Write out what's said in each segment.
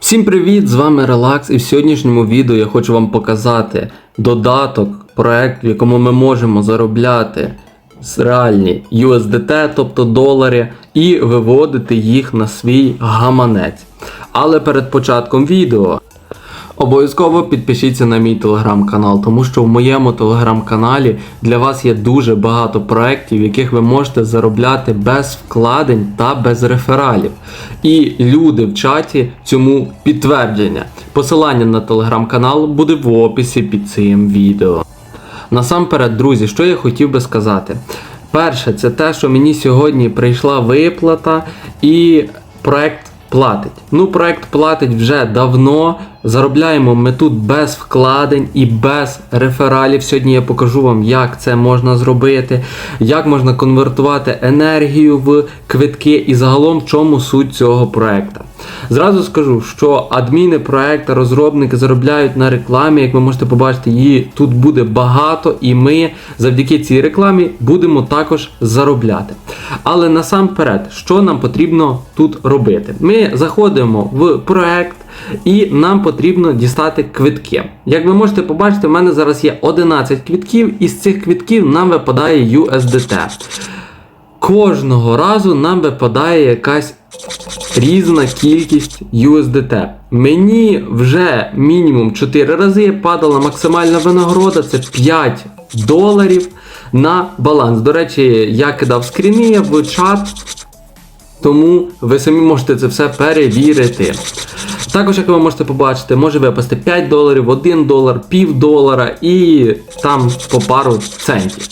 Всім привіт! З вами Релакс, і в сьогоднішньому відео я хочу вам показати додаток, проект, в якому ми можемо заробляти реальні USDT, тобто долари, і виводити їх на свій гаманець. Але перед початком відео Обов'язково підпишіться на мій телеграм-канал, тому що в моєму телеграм-каналі для вас є дуже багато проєктів, яких ви можете заробляти без вкладень та без рефералів. І люди в чаті цьому підтвердження. Посилання на телеграм-канал буде в описі під цим відео. Насамперед, друзі, що я хотів би сказати. Перше, це те, що мені сьогодні прийшла виплата і проект платить. Ну, проект платить вже давно. Заробляємо ми тут без вкладень і без рефералів. Сьогодні я покажу вам, як це можна зробити, як можна конвертувати енергію в квитки і загалом в чому суть цього проекту. Зразу скажу, що адміни проекту, розробники заробляють на рекламі. Як ви можете побачити, її тут буде багато, і ми завдяки цій рекламі будемо також заробляти. Але насамперед, що нам потрібно тут робити? Ми заходимо в проект. І нам потрібно дістати квитки. Як ви можете побачити, в мене зараз є 11 квитків, і з цих квитків нам випадає USDT. Кожного разу нам випадає якась різна кількість USDT. Мені вже мінімум 4 рази падала максимальна винагорода, це 5 доларів на баланс. До речі, я кидав скріни в чат, тому ви самі можете це все перевірити. Також, як ви можете побачити, може випасти 5 доларів, 1 долар, пів долара і там по пару центів.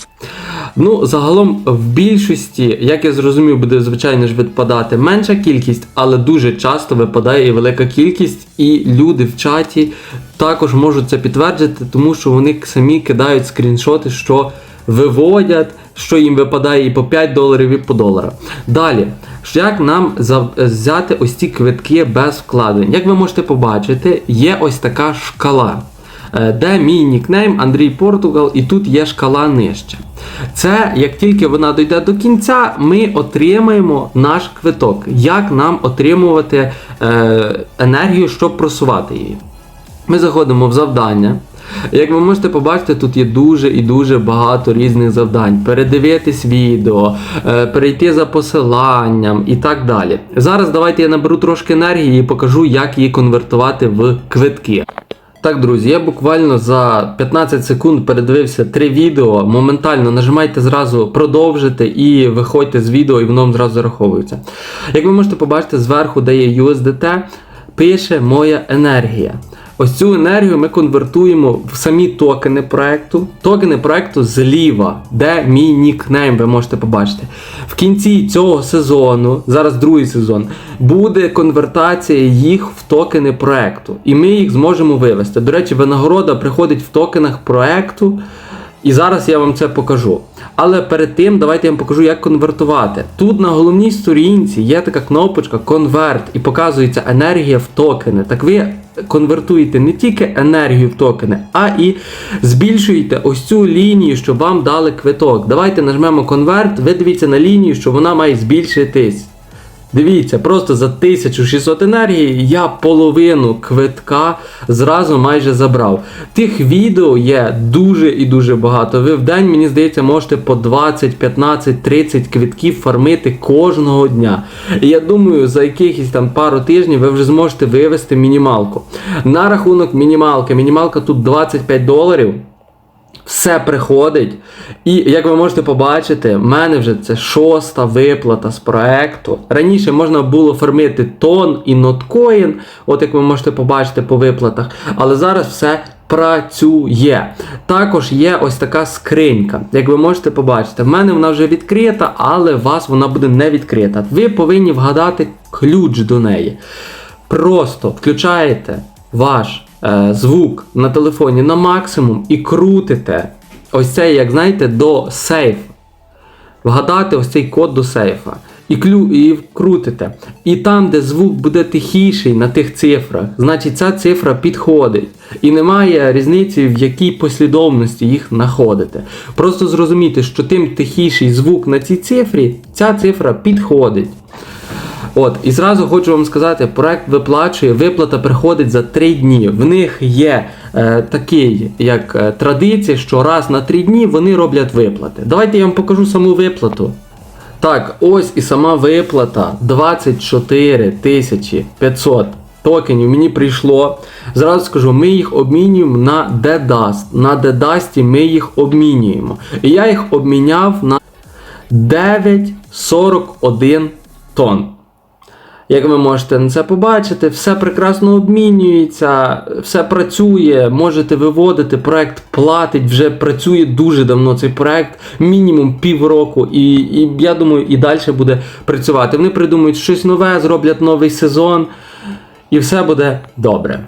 Ну, загалом, в більшості, як я зрозумів, буде звичайно ж відпадати менша кількість, але дуже часто випадає і велика кількість, і люди в чаті також можуть це підтвердити, тому що вони самі кидають скріншоти, що виводять, що їм випадає і по 5 доларів, і по долара. Далі, як нам взяти ось ці квитки без вкладень? Як ви можете побачити, є ось така шкала. е, Де мій нікнейм Андрій Португал, і тут є шкала нижче. Це як тільки вона дійде до кінця, ми отримаємо наш квиток. Як нам отримувати е, енергію, щоб просувати її? Ми заходимо в завдання. Як ви можете побачити, тут є дуже і дуже багато різних завдань. Передивитись відео, е, перейти за посиланням і так далі. Зараз давайте я наберу трошки енергії і покажу, як її конвертувати в квитки. Так, друзі, я буквально за 15 секунд передивився три відео. Моментально нажимайте зразу продовжити і виходьте з відео, і воно зразу зараховується. Як ви можете побачити, зверху, де є USDT, пише моя енергія. Ось цю енергію ми конвертуємо в самі токени проекту. Токени проекту зліва, де мій нікнейм, ви можете побачити. В кінці цього сезону, зараз другий сезон, буде конвертація їх в токени проекту. І ми їх зможемо вивести. До речі, винагорода приходить в токенах проекту. І зараз я вам це покажу. Але перед тим давайте я вам покажу, як конвертувати. Тут на головній сторінці є така кнопочка конверт і показується енергія в токени. Так ви конвертуєте не тільки енергію в токени, а і збільшуєте ось цю лінію, щоб вам дали квиток. Давайте нажмемо конверт, ви дивіться на лінію, що вона має збільшитись. Дивіться, просто за 1600 енергії я половину квитка зразу майже забрав. Тих відео є дуже і дуже багато. Ви в день, мені здається, можете по 20, 15, 30 квитків фармити кожного дня. І я думаю, за якихось там пару тижнів ви вже зможете вивести мінімалку. На рахунок мінімалки. Мінімалка тут 25 доларів. Все приходить. І як ви можете побачити, в мене вже це шоста виплата з проекту. Раніше можна було фармити тон і ноткоін, от як ви можете побачити по виплатах. Але зараз все працює. Також є ось така скринька. Як ви можете побачити, в мене вона вже відкрита, але у вас вона буде не відкрита. Ви повинні вгадати ключ до неї. Просто включаєте ваш звук на телефоні на максимум і крутите ось цей, як знаєте, до сейф. Вгадати ось цей код до сейфа. І клю, і крутите. І там, де звук буде тихіший на тих цифрах, значить ця цифра підходить. І немає різниці, в якій послідовності їх знаходите. Просто зрозумійте, що тим тихіший звук на цій цифрі, ця цифра підходить. От, і зразу хочу вам сказати, проект виплачує, виплата приходить за 3 дні. В них є е, такий, як е, традиція, що раз на 3 дні вони роблять виплати. Давайте я вам покажу саму виплату. Так, ось і сама виплата 24 тисячі 500 токенів мені прийшло. Зразу скажу, ми їх обмінюємо на DDAST. На DDAST ми їх обмінюємо. І я їх обміняв на 9,41 тонн. Як ви можете на це побачити, все прекрасно обмінюється, все працює, можете виводити, проект платить, вже працює дуже давно цей проект, мінімум півроку, і, і я думаю, і далі буде працювати. Вони придумають щось нове, зроблять новий сезон, і все буде добре.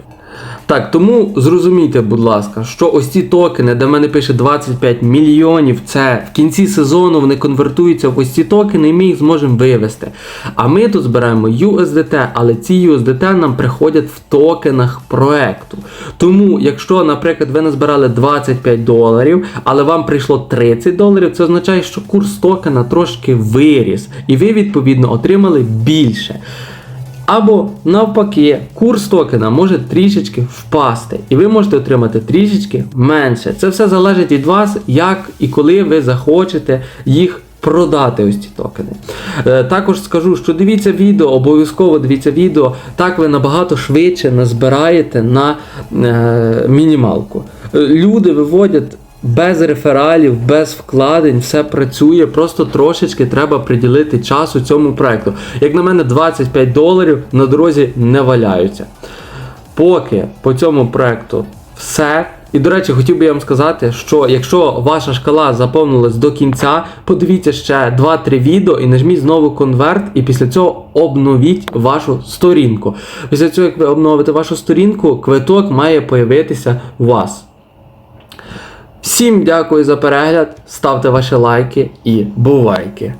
Так, тому зрозумійте, будь ласка, що ось ці токени, де мене пише 25 мільйонів, це в кінці сезону вони конвертуються в ось ці токени, і ми їх зможемо вивести. А ми тут збираємо USDT, але ці USDT нам приходять в токенах проекту. Тому, якщо, наприклад, ви назбирали 25 доларів, але вам прийшло 30 доларів, це означає, що курс токена трошки виріс, і ви відповідно отримали більше. Або навпаки, курс токена може трішечки впасти, і ви можете отримати трішечки менше. Це все залежить від вас, як і коли ви захочете їх продати ось ці токени. Е, також скажу, що дивіться відео, обов'язково дивіться відео, так ви набагато швидше назбираєте на е, мінімалку. Е, Люди виводять без рефералів, без вкладень, все працює. Просто трошечки треба приділити часу цьому проекту. Як на мене, 25 доларів на дорозі не валяються. Поки по цьому проекту все. І, до речі, хотів би я вам сказати, що якщо ваша шкала заповнилась до кінця, подивіться ще 2-3 відео і нажміть знову конверт, і після цього обновіть вашу сторінку. Після цього, як ви обновите вашу сторінку, квиток має появитися у вас. Всім дякую за перегляд, ставте ваші лайки і бувайки!